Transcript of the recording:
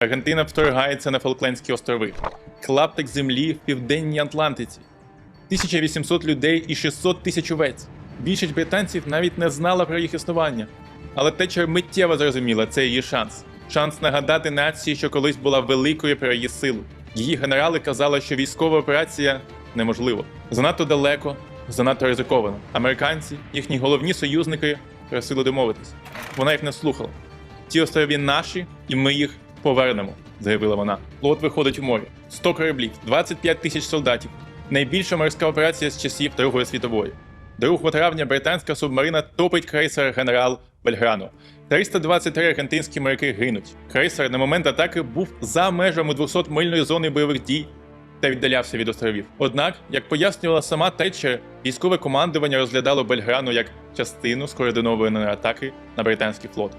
Аргентина вторгається на Фолклендські острови. Клаптик землі в південній Атлантиці. 1800 людей і 600 тисяч овець. Більшість британців навіть не знала про їх існування. Але Тетчер миттєво зрозуміла, це її шанс. Шанс нагадати нації, що колись була великою про її силу. Її генерали казали, що військова операція неможлива. Занадто далеко, занадто ризиковано. Американці, їхні головні союзники, просили домовитись. Вона їх не слухала. Ці острови наші, і ми їх повернемо, заявила вона. Флот виходить у море. 100 кораблів, 25 тисяч солдатів. Найбільша морська операція з часів Другої світової. 2 травня британська субмарина топить крейсер генерал Бельграно. 323 аргентинські моряки гинуть. Крейсер на момент атаки був за межами 200-мильної зони бойових дій та віддалявся від островів. Однак, як пояснювала сама Тетчер, військове командування розглядало Бельграну як частину скоординованої атаки на британський флот.